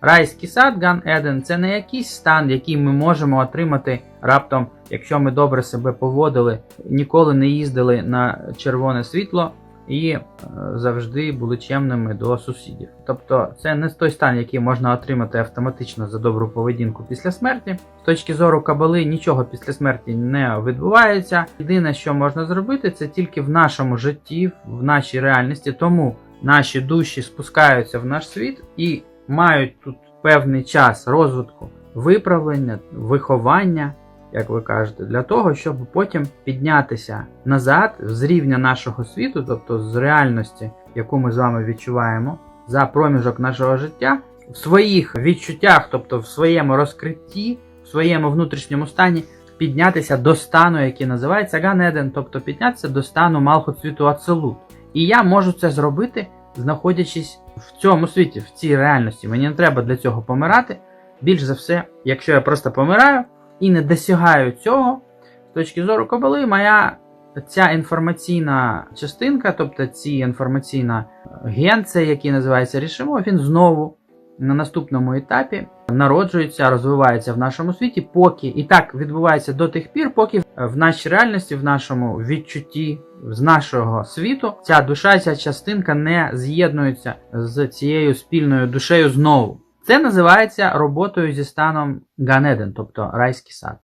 райський сад Ган Еден це не якийсь стан, який ми можемо отримати раптом, якщо ми добре себе поводили, ніколи не їздили на червоне світло і е, завжди були чемними до сусідів. Тобто це не той стан, який можна отримати автоматично за добру поведінку після смерті. З точки зору кабали нічого після смерті не відбувається. Єдине, що можна зробити, це тільки в нашому житті, в нашій реальності. Тому наші душі спускаються в наш світ і мають тут певний час розвитку, виправлення, виховання, як ви кажете, для того, щоб потім піднятися назад з рівня нашого світу, тобто з реальності, яку ми з вами відчуваємо, за проміжок нашого життя, в своїх відчуттях, тобто в своєму розкритті, в своєму внутрішньому стані, піднятися до стану, який називається Ганеден, тобто піднятися до стану Малхут світу Ацелут. І я можу це зробити, знаходячись в цьому світі, в цій реальності. Мені не треба для цього помирати. Більш за все, якщо я просто помираю і не досягаю цього, з точки зору кабали, моя ця інформаційна частинка, тобто ці інформаційна генція, це який називається рішимо, він знову на наступному етапі народжується, розвивається в нашому світі, поки і так відбувається до тих пір, поки в нашій реальності, в нашому відчутті з нашого світу ця душа, ця частинка не з'єднується з цією спільною душею знову. Це називається роботою зі станом Ганеден, тобто райський сад.